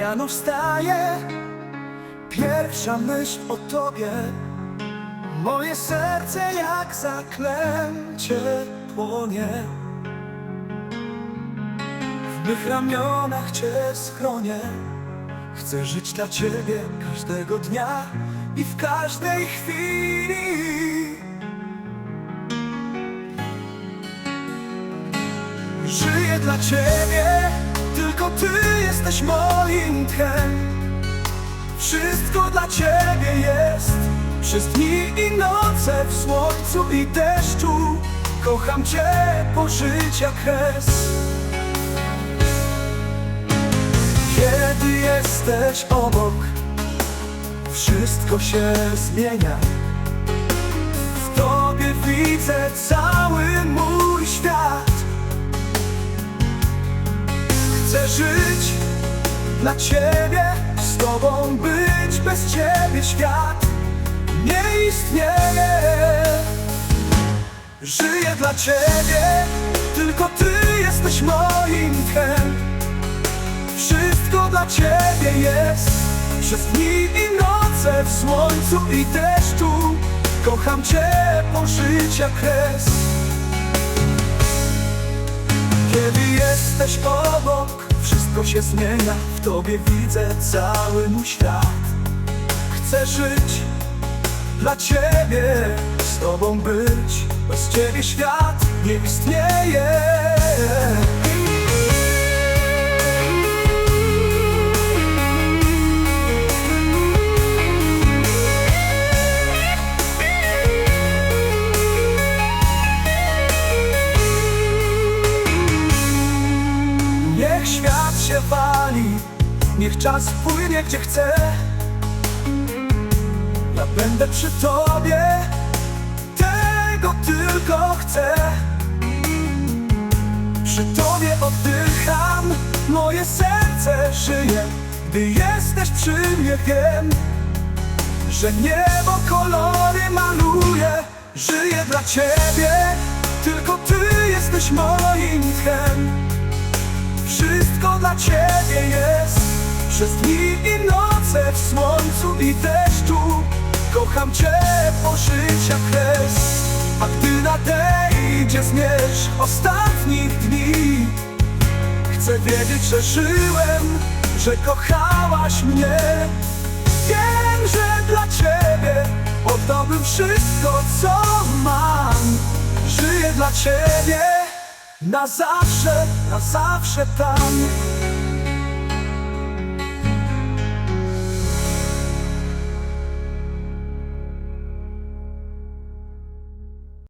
rano wstaję. Pierwsza myśl o tobie. Moje serce jak zaklęcie płonie. W mych ramionach Cię schronię. Chcę żyć dla Ciebie każdego dnia i w każdej chwili. Żyję dla Ciebie, tylko Ty jesteś moim Wszystko dla Ciebie jest. Przez dni i noce, w słońcu i deszczu. Kocham Cię po życia kres. Kiedy jesteś obok Wszystko się zmienia. W Tobie widzę cały mój świat. Chcę żyć dla Ciebie Z Tobą być bez Ciebie świat nie istnieje. Żyję dla Ciebie Tylko Ty jesteś moim tchem. Wszystko dla Ciebie jest Przez dni i noce W słońcu i deszczu. Kocham Cię po życia kres wszystko się zmienia W tobie widzę cały mój świat. Chcę żyć dla ciebie, z tobą być Bez ciebie świat nie istnieje się wali, niech czas płynie gdzie chce. Ja będę przy tobie, tego tylko chcę. Przy tobie oddycham, moje serce żyje. Gdy jesteś przy mnie wiem, że niebo kolory maluje. Żyję dla ciebie, tylko ty jesteś moim tchem. Wszystko dla Ciebie jest. Przez dni i noce w słońcu i deszczu Kocham Cię po życia kres. A gdy nadejdzie zmierzch ostatnich dni Chcę wiedzieć, że żyłem, że kochałaś mnie. Wiem, że dla Ciebie oddałbym wszystko, co mam. Żyję dla Ciebie na zawsze, na zawsze tam